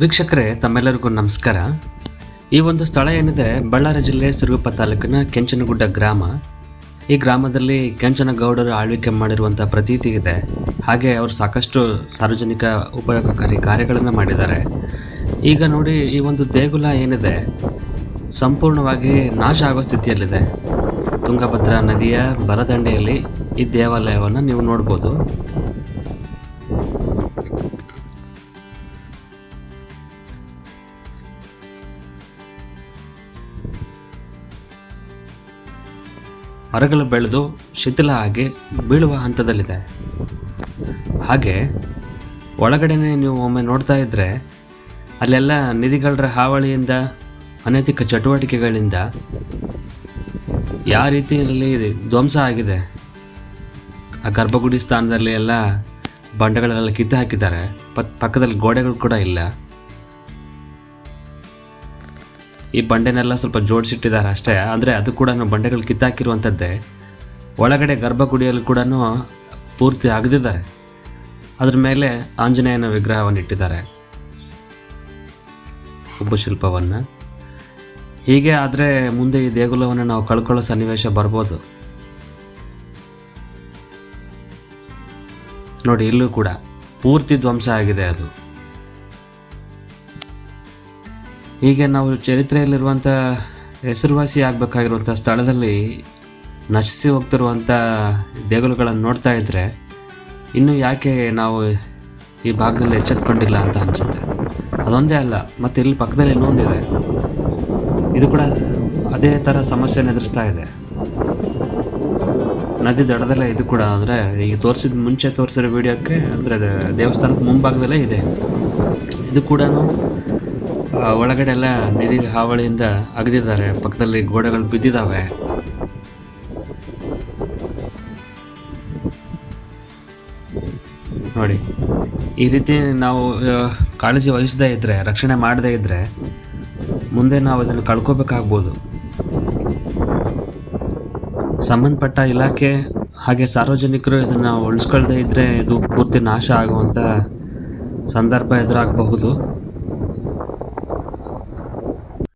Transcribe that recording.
ವೀಕ್ಷಕರೇ, ತಮ್ಮೆಲ್ಲರಿಗೂ ನಮಸ್ಕಾರ. ಈ ಒಂದು ಸ್ಥಳ ಏನಿದೆ, ಬಳ್ಳಾರಿ ಜಿಲ್ಲೆ ಸಿರುಗುಪ್ಪ ತಾಲೂಕಿನ ಕೆಂಚನಗುಡ್ಡ ಗ್ರಾಮ. ಈ ಗ್ರಾಮದಲ್ಲಿ ಕೆಂಚನಗೌಡರು ಆಳ್ವಿಕೆ ಮಾಡಿರುವಂಥ ಪ್ರತೀತಿ ಇದೆ. ಹಾಗೆ ಅವರು ಸಾಕಷ್ಟು ಸಾರ್ವಜನಿಕ ಉಪಯೋಗಕಾರಿ ಕಾರ್ಯಗಳನ್ನು ಮಾಡಿದ್ದಾರೆ. ಈಗ ನೋಡಿ, ಈ ಒಂದು ದೇಗುಲ ಏನಿದೆ, ಸಂಪೂರ್ಣವಾಗಿ ನಾಶ ಆಗೋ ಸ್ಥಿತಿಯಲ್ಲಿದೆ. ತುಂಗಭದ್ರಾ ನದಿಯ ಬಲದಂಡೆಯಲ್ಲಿ ಈ ದೇವಾಲಯವನ್ನು ನೀವು ನೋಡ್ಬೋದು. ಮರಗಳು ಬೆಳೆದು ಶಿಥಿಲ ಆಗಿ ಬೀಳುವ ಹಂತದಲ್ಲಿದೆ. ಹಾಗೆ ಒಳಗಡೆನೆ ನೀವು ಒಮ್ಮೆ ನೋಡ್ತಾ ಇದ್ದರೆ ಅಲ್ಲೆಲ್ಲ ನಿಧಿಗಳರ ಹಾವಳಿಯಿಂದ, ಅನೈತಿಕ ಚಟುವಟಿಕೆಗಳಿಂದ ಯಾವ ರೀತಿಯಲ್ಲಿ ಧ್ವಂಸ ಆಗಿದೆ. ಆ ಗರ್ಭಗುಡಿ ಸ್ಥಾನದಲ್ಲಿ ಎಲ್ಲ ಬಂಡೆಗಳೆಲ್ಲ ಕಿತ್ತು ಹಾಕಿದ್ದಾರೆ. ಪಕ್ಕದಲ್ಲಿ ಗೋಡೆಗಳು ಕೂಡ ಇಲ್ಲ. ಈ ಬಂಡೆನೆಲ್ಲ ಸ್ವಲ್ಪ ಜೋಡಿಸಿಟ್ಟಿದ್ದಾರೆ ಅಷ್ಟೇ ಅಂದರೆ ಅದು ಕೂಡ ಬಂಡೆಗಳು ಕಿತ್ತಾಕಿರುವಂಥದ್ದೇ. ಒಳಗಡೆ ಗರ್ಭಗುಡಿಯಲ್ಲಿ ಕೂಡ ಪೂರ್ತಿ ಆಗದಿದ್ದಾರೆ ಅದ್ರ ಮೇಲೆ ಆಂಜನೇಯನ ವಿಗ್ರಹವನ್ನು ಇಟ್ಟಿದ್ದಾರೆ ಒಬ್ಬ ಶಿಲ್ಪವನ್ನು. ಹೀಗೆ ಆದರೆ ಮುಂದೆ ಈ ದೇಗುಲವನ್ನು ನಾವು ಕಳ್ಕೊಳ್ಳೋ ಸನ್ನಿವೇಶ ಬರ್ಬೋದು. ನೋಡಿ, ಇಲ್ಲೂ ಕೂಡ ಪೂರ್ತಿ ಧ್ವಂಸ ಆಗಿದೆ ಅದು. ಹೀಗೆ ನಾವು ಚರಿತ್ರೆಯಲ್ಲಿರುವಂಥ ಹೆಸರುವಾಸಿ ಆಗಬೇಕಾಗಿರುವಂಥ ಸ್ಥಳದಲ್ಲಿ ನಶಿಸಿ ಹೋಗ್ತಿರುವಂಥ ದೇಗುಲಗಳನ್ನು ನೋಡ್ತಾ ಇದ್ದರೆ ಇನ್ನೂ ಯಾಕೆ ನಾವು ಈ ಭಾಗದಲ್ಲಿ ಎಚ್ಚೆತ್ಕೊಂಡಿಲ್ಲ ಅಂತ ಅನಿಸುತ್ತೆ. ಅದೊಂದೇ ಅಲ್ಲ, ಮತ್ತು ಇಲ್ಲಿ ಪಕ್ಕದಲ್ಲಿ ಇನ್ನೊಂದಿದೆ ಇದು. ಕೂಡ ಅದೇ ಥರ ಸಮಸ್ಯೆನ ಎದುರಿಸ್ತಾ ಇದೆ. ನದಿ ದಡದಲ್ಲೇ ಇದು ಕೂಡ ಅಂದರೆ ಈಗ ತೋರಿಸಿದ ಮುಂಚೆ ತೋರಿಸಿರೋ ವಿಡಿಯೋಕ್ಕೆ ಅಂದರೆ ದೇವಸ್ಥಾನದ ಮುಂಭಾಗದಲ್ಲೇ ಇದೆ. ಇದು ಕೂಡ ಒಳಗಡೆ ಎಲ್ಲ ನಿಧಿ ಹಾವಳಿಯಿಂದ ಅಗದಿದ್ದಾರೆ. ಪಕ್ಕದಲ್ಲಿ ಗೋಡೆಗಳು ಬಿದ್ದಿದ್ದಾವೆ ನೋಡಿ, ಈ ರೀತಿ ನಾವು ಕಾಳಜಿ ವಹಿಸದೇ ಇದ್ದರೆ ರಕ್ಷಣೆ ಮಾಡದೇ ಇದ್ದರೆ ಮುಂದೆ ನಾವು ಇದನ್ನು ಕಳ್ಕೋಬೇಕಾಗ್ಬೋದು. ಸಂಬಂಧಪಟ್ಟ ಇಲಾಖೆ ಹಾಗೆ ಸಾರ್ವಜನಿಕರು ಇದನ್ನು ಉಳಿಸ್ಕೊಳ್ದೇ ಇದ್ದರೆ ಇದು ಪೂರ್ತಿ ನಾಶ ಆಗುವಂಥ ಸಂದರ್ಭ ಎದುರಾಗಬಹುದು.